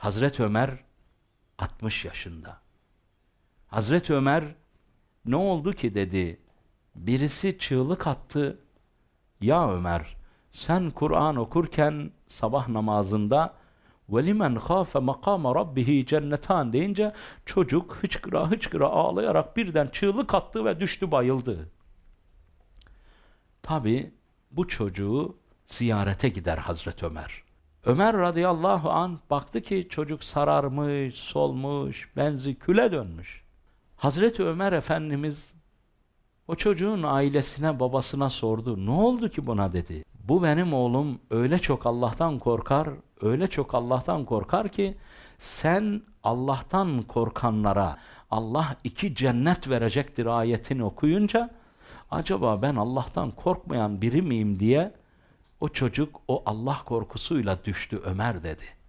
Hazreti Ömer 60 yaşında. Hazreti Ömer ne oldu ki dedi. Birisi çığlık attı. Ya Ömer sen Kur'an okurken sabah namazında وَلِمَنْ خَافَ مَقَامَ رَبِّهِ cennetan deyince çocuk hıçkıra hıçkıra ağlayarak birden çığlık attı ve düştü bayıldı. Tabi bu çocuğu ziyarete gider Hazreti Ömer. Ömer radıyallahu an baktı ki çocuk sararmış, solmuş, benzi küle dönmüş. Hazreti Ömer Efendimiz o çocuğun ailesine, babasına sordu. Ne oldu ki buna dedi. Bu benim oğlum öyle çok Allah'tan korkar, öyle çok Allah'tan korkar ki sen Allah'tan korkanlara Allah iki cennet verecektir ayetini okuyunca acaba ben Allah'tan korkmayan biri miyim diye o çocuk o Allah korkusuyla düştü Ömer dedi.